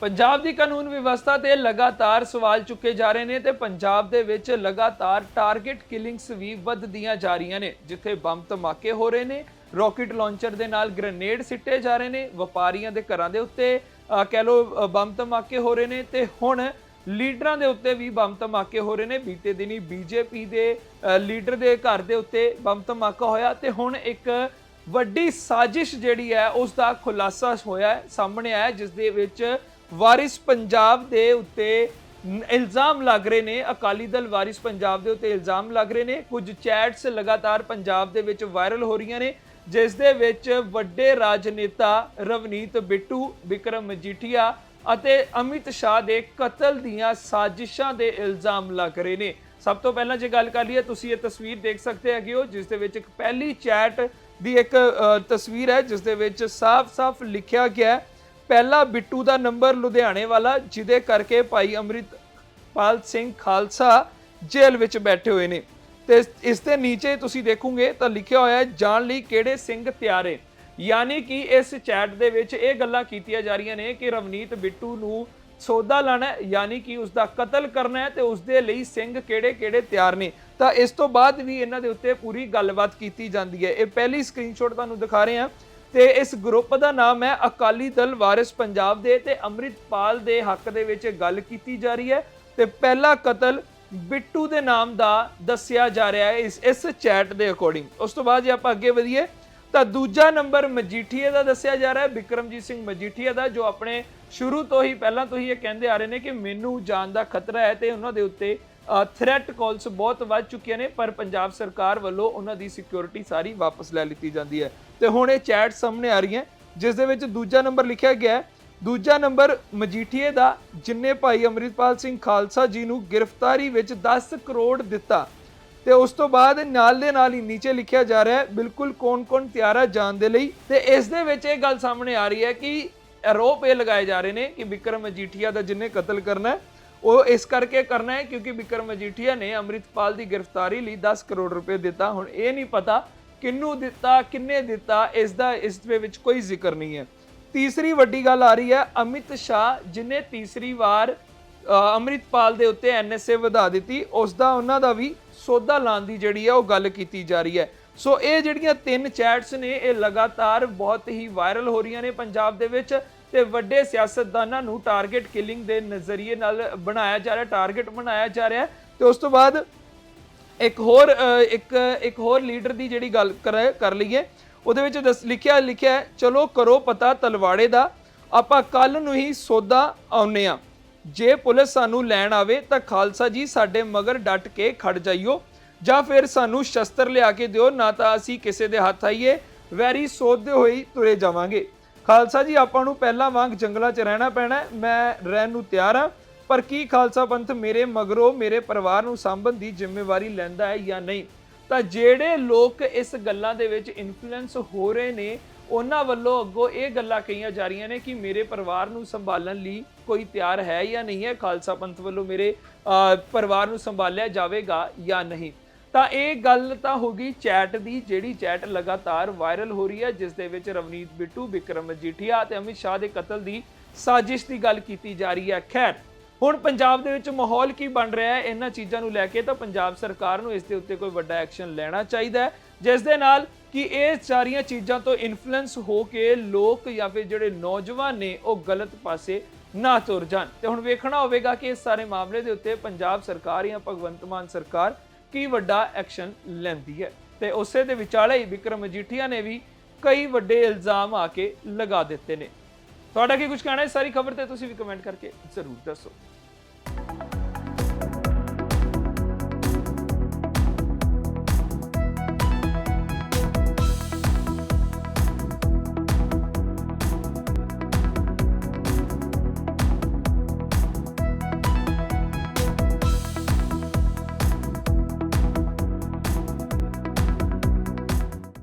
ਪੰਜਾਬ ਦੀ ਕਾਨੂੰਨ ਵਿਵਸਥਾ ਤੇ ਲਗਾਤਾਰ ਸਵਾਲ ਚੁੱਕੇ ਜਾ ਰਹੇ ਨੇ ਤੇ ਪੰਜਾਬ ਦੇ ਵਿੱਚ ਲਗਾਤਾਰ ਟਾਰਗੇਟ ਕਿਲਿੰਗਸ ਵੀ ਵੱਧਦੀਆਂ ਜਾ ਰਹੀਆਂ ਨੇ, ਜਿੱਥੇ ਬੰਬ ਧਮਾਕੇ ਹੋ ਰਹੇ ਨੇ, ਰਾਕੇਟ ਲਾਂਚਰ ਦੇ ਨਾਲ ਗ੍ਰੇਨੇਡ ਸਿੱਟੇ ਜਾ ਰਹੇ ਨੇ, ਵਪਾਰੀਆਂ ਦੇ ਘਰਾਂ ਦੇ ਉੱਤੇ ਕਹਿ ਲੋ ਬੰਬ ਧਮਾਕੇ ਹੋ ਰਹੇ ਨੇ ਤੇ ਹੁਣ ਲੀਡਰਾਂ ਦੇ ਉੱਤੇ ਵੀ ਬੰਬ ਧਮਾਕੇ ਹੋ ਰਹੇ ਨੇ। ਬੀਤੇ ਦਿਨੀ ਬੀਜੇਪੀ ਦੇ ਲੀਡਰ ਦੇ ਘਰ ਦੇ ਉੱਤੇ ਬੰਬ ਧਮਾਕਾ ਹੋਇਆ ਤੇ ਹੁਣ ਇੱਕ ਵੱਡੀ ਸਾਜ਼ਿਸ਼ ਜਿਹੜੀ ਹੈ, ਉਸ ਦਾ ਖੁਲਾਸਾ ਹੋਇਆ, ਸਾਹਮਣੇ ਆਇਆ, ਜਿਸ ਦੇ ਵਿੱਚ ਵਾਰਿਸ ਪੰਜਾਬ ਦੇ ਉੱਤੇ ਇਲਜ਼ਾਮ ਲੱਗ ਰਹੇ ਨੇ, ਅਕਾਲੀ ਦਲ ਵਾਰਿਸ ਪੰਜਾਬ ਦੇ ਉੱਤੇ ਇਲਜ਼ਾਮ ਲੱਗ ਰਹੇ ਨੇ। ਕੁਝ ਚੈਟਸ ਲਗਾਤਾਰ ਪੰਜਾਬ ਦੇ ਵਿੱਚ ਵਾਇਰਲ ਹੋ ਰਹੀਆਂ ਨੇ, ਜਿਸ ਦੇ ਵਿੱਚ ਵੱਡੇ ਰਾਜਨੇਤਾ ਰਵਨੀਤ ਬਿੱਟੂ, ਵਿਕਰਮ ਮਜੀਠੀਆ ਅਤੇ ਅਮਿਤ ਸ਼ਾਹ ਦੇ ਕਤਲ ਦੀਆਂ ਸਾਜ਼ਿਸ਼ਾਂ ਦੇ ਇਲਜ਼ਾਮ ਲੱਗ ਰਹੇ ਨੇ। ਸਭ ਤੋਂ ਪਹਿਲਾਂ ਜੇ ਗੱਲ ਕਰ ਲਈਏ, ਤੁਸੀਂ ਇਹ ਤਸਵੀਰ ਦੇਖ ਸਕਦੇ ਹੈਗੇ ਹੋ, ਜਿਸ ਦੇ ਵਿੱਚ ਇੱਕ ਪਹਿਲੀ ਚੈਟ ਦੀ ਇੱਕ ਤਸਵੀਰ ਹੈ, ਜਿਸ ਦੇ ਵਿੱਚ ਸਾਫ਼-ਸਾਫ਼ ਲਿਖਿਆ ਗਿਆ ਹੈ ਪਹਿਲਾ ਬਿੱਟੂ ਦਾ ਨੰਬਰ ਲੁਧਿਆਣੇ ਵਾਲਾ, ਜਿਹਦੇ ਕਰਕੇ ਭਾਈ ਅੰਮ੍ਰਿਤਪਾਲ ਸਿੰਘ ਖਾਲਸਾ ਜੇਲ੍ਹ ਵਿੱਚ ਬੈਠੇ ਹੋਏ ਨੇ। ਤੇ ਇਸ- ਦੇ ਨੀਚੇ ਤੁਸੀਂ ਦੇਖੋਗੇ ਤਾਂ ਲਿਖਿਆ ਹੋਇਆ ਹੈ, ਜਾਣ ਲਈ ਕਿਹੜੇ ਸਿੰਘ ਤਿਆਰੇ ਯਾਨੀ ਕਿ ਇਸ ਚੈਟ ਦੇ ਵਿੱਚ ਇਹ ਗੱਲਾਂ ਕੀਤੀਆਂ ਜਾ ਰਹੀਆਂ ਨੇ ਕਿ ਰਵਨੀਤ ਬਿੱਟੂ ਨੂੰ ਸੌਦਾ ਲਾਣਾ ਯਾਨੀ ਕਿ ਉਸ ਦਾ ਕਤਲ ਕਰਨਾ ਹੈ ਤੇ ਉਸ ਦੇ ਲਈ ਸਿੰਘ ਕਿਹੜੇ-ਕਿਹੜੇ ਤਿਆਰ ਨੇ। ਤਾਂ ਇਸ ਤੋਂ ਬਾਅਦ ਵੀ ਇਹਨਾਂ ਦੇ ਉੱਤੇ ਪੂਰੀ ਗੱਲਬਾਤ ਕੀਤੀ ਜਾਂਦੀ ਹੈ। ਇਹ ਪਹਿਲੀ ਸਕਰੀਨਸ਼ਾਟ ਤੁਹਾਨੂੰ ਦਿਖਾ ਰਹੇ ਹਾਂ। ਤੇ ਇਸ ਗਰੁੱਪ ਦਾ ਨਾਮ ਹੈ ਅਕਾਲੀ ਦਲ ਵਾਰਿਸ ਪੰਜਾਬ ਦੇ ਤੇ ਅੰਮ੍ਰਿਤਪਾਲ ਦੇ ਹੱਕ ਦੇ ਵਿੱਚ ਗੱਲ ਕੀਤੀ ਜਾ ਰਹੀ ਹੈ ਤੇ ਪਹਿਲਾ ਕਤਲ ਬਿੱਟੂ ਦੇ ਨਾਮ ਦਾ ਦੱਸਿਆ ਜਾ ਰਿਹਾ ਹੈ ਇਸ ਇਸ ਚੈਟ ਦੇ ਅਕੋਰਡਿੰਗ ਉਸ ਤੋਂ ਬਾਅਦ ਜੇ ਆਪਾਂ ਅੱਗੇ ਵਧੀਏ, ਤਾਂ ਦੂਜਾ ਨੰਬਰ ਮਜੀਠੀਏ ਦਾ ਦੱਸਿਆ ਜਾ ਰਿਹਾ ਹੈ, ਬਿਕਰਮਜੀਤ ਸਿੰਘ ਮਜੀਠੀਆ ਦਾ, ਜੋ ਆਪਣੇ ਸ਼ੁਰੂ ਤੋਂ ਹੀ, ਪਹਿਲਾਂ ਤੋਂ ਹੀ ਇਹ ਕਹਿੰਦੇ ਆ ਰਹੇ ਨੇ ਕਿ ਮੈਨੂੰ ਜਾਨ ਦਾ ਖਤਰਾ ਹੈ ਤੇ ਉਹਨਾਂ ਦੇ ਉੱਤੇ ਥ੍ਰੈਟ ਕਾਲਸ ਬਹੁਤ ਵੱਧ ਚੁੱਕੀਆਂ ਨੇ, ਪਰ ਪੰਜਾਬ ਸਰਕਾਰ ਵੱਲੋਂ ਉਹਨਾਂ ਦੀ ਸਿਕਿਉਰਿਟੀ ਸਾਰੀ ਵਾਪਸ ਲੈ ਲਿੱਤੀ ਜਾਂਦੀ ਹੈ। ਤੇ ਹੁਣ ਇਹ ਚੈਟ ਸਾਹਮਣੇ ਆ ਰਹੀਆਂ, ਜਿਸ ਦੇ ਵਿੱਚ ਦੂਜਾ ਨੰਬਰ ਲਿਖਿਆ ਗਿਆ ਹੈ। ਦੂਜਾ ਨੰਬਰ ਮਜੀਠੀਏ ਦਾ ਜਿਨਨੇ ਭਾਈ ਅੰਮ੍ਰਿਤਪਾਲ ਸਿੰਘ ਖਾਲਸਾ ਜੀ ਨੂੰ ਗ੍ਰਿਫਤਾਰੀ ਵਿੱਚ 10 ਕਰੋੜ ਦਿੱਤਾ। ਤੇ ਉਸ ਤੋਂ ਬਾਅਦ ਨਾਲ ਦੇ ਨਾਲ ਹੀ ਨੀਚੇ ਲਿਖਿਆ ਜਾ ਰਿਹਾ ਹੈ, ਬਿਲਕੁਲ ਕੌਣ-ਕੌਣ ਤਿਆਰਾ ਜਾਣ ਦੇ ਲਈ। ਤੇ ਇਸ ਦੇ ਵਿੱਚ ਇਹ ਗੱਲ ਸਾਹਮਣੇ ਆ ਰਹੀ ਹੈ ਕਿ ਆਰੋਪ ਇਹ ਲਗਾਏ ਜਾ ਰਹੇ ਨੇ ਕਿ ਵਿਕਰਮ ਮਜੀਠੀਆ ਦਾ ਜਿੰਨੇ ਕਤਲ ਕਰਨਾ ਹੈ ਉਹ ਇਸ ਕਰਕੇ ਕਰਨਾ ਹੈ ਕਿਉਂਕਿ ਵਿਕਰਮ ਮਜੀਠੀਆ ਨੇ ਅੰਮ੍ਰਿਤਪਾਲ ਦੀ ਗ੍ਰਿਫਤਾਰੀ ਲਈ 10 ਕਰੋੜ ਰੁਪਏ ਦਿੱਤਾ। ਹੁਣ ਇਹ ਨਹੀਂ ਪਤਾ ਕਿੰਨੂੰ ਦਿੱਤਾ ਕਿੰਨੇ ਦਿੱਤਾ ਇਸ ਦਾ ਇਸ ਦੇ ਵਿੱਚ ਕੋਈ ਜ਼ਿਕਰ ਨਹੀਂ ਹੈ। ਤੀਸਰੀ ਵੱਡੀ ਗੱਲ ਆ ਰਹੀ ਹੈ ਅਮਿਤ ਸ਼ਾਹ ਜਿਨੇ ਤੀਸਰੀ ਵਾਰ ਅ, ਅੰਮ੍ਰਿਤਪਾਲ ਦੇ ਉੱਤੇ ਐਨਐਸਏ ਵਧਾ ਦਿੱਤੀ ਉਸ ਦਾ ਉਹਨਾਂ ਦਾ ਵੀ ਸੌਦਾ ਲਾਉਣ ਦੀ ਜਿਹੜੀ ਹੈ ਉਹ ਗੱਲ ਕੀਤੀ ਜਾ ਰਹੀ ਹੈ। ਸੋ ਇਹ ਜਿਹੜੀਆਂ ਤਿੰਨ ਚੈਟਸ ਨੇ ਇਹ ਲਗਾਤਾਰ ਬਹੁਤ ਹੀ ਵਾਇਰਲ ਹੋ ਰਹੀਆਂ ਨੇ ਪੰਜਾਬ ਦੇ ਵਿੱਚ। ਤੇ ਵੱਡੇ ਸਿਆਸਤਦਾਨਾਂ ਨੂੰ ਟਾਰਗੇਟ ਕਿਲਿੰਗ ਦੇ ਨਜ਼ਰੀਏ ਨਾਲ ਬਣਾਇਆ ਜਾ ਰਿਹਾ ਟਾਰਗੇਟ ਬਣਾਇਆ ਜਾ ਰਿਹਾ ਹੈ। ਤੇ ਉਸ ਤੋਂ ਬਾਅਦ ਇੱਕ ਹੋਰ ਇੱਕ ਇੱਕ ਹੋਰ ਲੀਡਰ ਦੀ ਜਿਹੜੀ ਗੱਲ ਕਰ ਕਰ ਲਈਏ ਉਹਦੇ ਵਿੱਚ ਦੱਸ, ਲਿਖਿਆ ਲਿਖਿਆ ਚਲੋ ਕਰੋ ਪਤਾ ਤਲਵਾੜੇ ਦਾ, ਆਪਾਂ ਕੱਲ ਨੂੰ ਹੀ ਸੌਦਾ ਆਉਨੇ ਆ ਜੇ ਪੁਲਿਸ ਸਾਨੂੰ ਲੈਣ ਆਵੇ ਤਾਂ ਖਾਲਸਾ ਜੀ ਸਾਡੇ ਮਗਰ ਡਟ ਕੇ ਖੜ ਜਾਈਓ, ਜਾਂ ਫਿਰ ਸਾਨੂੰ ਸ਼ਸਤਰ ਲਿਆ ਕੇ ਦਿਓ, ਨਾ ਤਾਂ ਅਸੀਂ ਕਿਸੇ ਦੇ ਹੱਥ ਆਈਏ, ਵੈਰੀ ਸੋਧਦੇ ਹੋਈ ਤੁਰੇ ਜਾਵਾਂਗੇ। ਖਾਲਸਾ ਜੀ, ਆਪਾਂ ਨੂੰ ਪਹਿਲਾਂ ਵਾਂਗ ਜੰਗਲਾਂ 'ਚ ਰਹਿਣਾ ਪੈਣਾ ਮੈਂ ਰਹਿਣ ਨੂੰ ਤਿਆਰ ਹਾਂ। ਪਰ ਕੀ ਖਾਲਸਾ ਪੰਥ ਮੇਰੇ ਮਗਰੋਂ ਮੇਰੇ ਪਰਿਵਾਰ ਨੂੰ ਸਾਂਭਣ ਦੀ ਜ਼ਿੰਮੇਵਾਰੀ ਲੈਂਦਾ ਹੈ ਜਾਂ ਨਹੀਂ? ਤਾਂ ਜਿਹੜੇ ਲੋਕ ਇਸ ਗੱਲਾਂ ਦੇ ਵਿੱਚ ਇਨਫਲੂਐਂਸ ਹੋ ਰਹੇ ਨੇ, ਉਹਨਾਂ ਵੱਲੋਂ ਅੱਗੋਂ ਇਹ ਗੱਲਾਂ ਕਹੀਆਂ ਜਾ ਰਹੀਆਂ ਨੇ ਕਿ ਮੇਰੇ ਪਰਿਵਾਰ ਨੂੰ ਸੰਭਾਲਣ ਲਈ ਕੋਈ ਤਿਆਰ ਹੈ ਜਾਂ ਨਹੀਂ ਹੈ? ਖਾਲਸਾ ਪੰਥ ਵੱਲੋਂ ਮੇਰੇ ਪਰਿਵਾਰ ਨੂੰ ਸੰਭਾਲਿਆ ਜਾਵੇਗਾ ਜਾਂ ਨਹੀਂ? ਤਾਂ ਇਹ ਗੱਲ ਤਾਂ ਹੋ ਗਈ ਚੈਟ ਦੀ, ਜਿਹੜੀ ਚੈਟ ਲਗਾਤਾਰ ਵਾਇਰਲ ਹੋ ਰਹੀ ਹੈ, ਜਿਸ ਦੇ ਵਿੱਚ ਰਵਨੀਤ ਬਿੱਟੂ, ਵਿਕਰਮ ਮਜੀਠੀਆ ਤੇ ਅਮਿਤ ਸ਼ਾਹ ਦੇ ਕਤਲ ਦੀ ਸਾਜ਼ਿਸ਼ ਦੀ ਗੱਲ ਕੀਤੀ ਜਾ ਰਹੀ ਹੈ। ਖੈਰ, ਹੁਣ ਪੰਜਾਬ ਦੇ ਵਿੱਚ ਮਾਹੌਲ ਕੀ ਬਣ ਰਿਹਾ ਹੈ, ਇਹਨਾਂ ਚੀਜ਼ਾਂ ਨੂੰ ਲੈ ਕੇ ਤਾਂ ਪੰਜਾਬ ਸਰਕਾਰ ਨੂੰ ਇਸ ਦੇ ਉੱਤੇ ਕੋਈ ਵੱਡਾ ਐਕਸ਼ਨ ਲੈਣਾ ਚਾਹੀਦਾ ਹੈ, ਜਿਸ ਦੇ ਨਾਲ ਕਿ ਇਹ ਸਾਰੀਆਂ ਚੀਜ਼ਾਂ ਤੋਂ ਇਨਫਲੂਐਂਸ ਹੋ ਕੇ ਲੋਕ ਜਾਂ ਫਿਰ ਜਿਹੜੇ ਨੌਜਵਾਨ ਨੇ, ਉਹ ਗਲਤ ਪਾਸੇ ਨਾ ਤੁਰ ਜਾਣ। ਤੇ ਹੁਣ ਵੇਖਣਾ ਹੋਵੇਗਾ ਕਿ ਇਸ ਸਾਰੇ ਮਾਮਲੇ ਦੇ ਉੱਤੇ ਪੰਜਾਬ ਸਰਕਾਰ ਜਾਂ ਭਗਵੰਤ ਮਾਨ ਸਰਕਾਰ ਕੀ ਵੱਡਾ ਐਕਸ਼ਨ ਲੈਂਦੀ ਹੈ? ਤੇ ਉਸੇ ਦੇ ਵਿਚਾਲੇ ਹੀ ਵਿਕਰਮ ਮਜੀਠੀਆ ਨੇ ਵੀ ਕਈ ਵੱਡੇ ਇਲਜ਼ਾਮ ਆ ਕੇ ਲਗਾ ਦਿੱਤੇ ਨੇ। ਤੁਹਾਡਾ ਕੀ ਕੁਝ ਕਹਿਣਾ ਹੈ? ਸਾਰੀ ਖਬਰ ਤੇ ਤੁਸੀਂ ਵੀ ਕਮੈਂਟ ਕਰਕੇ ਜ਼ਰੂਰ ਦੱਸੋ।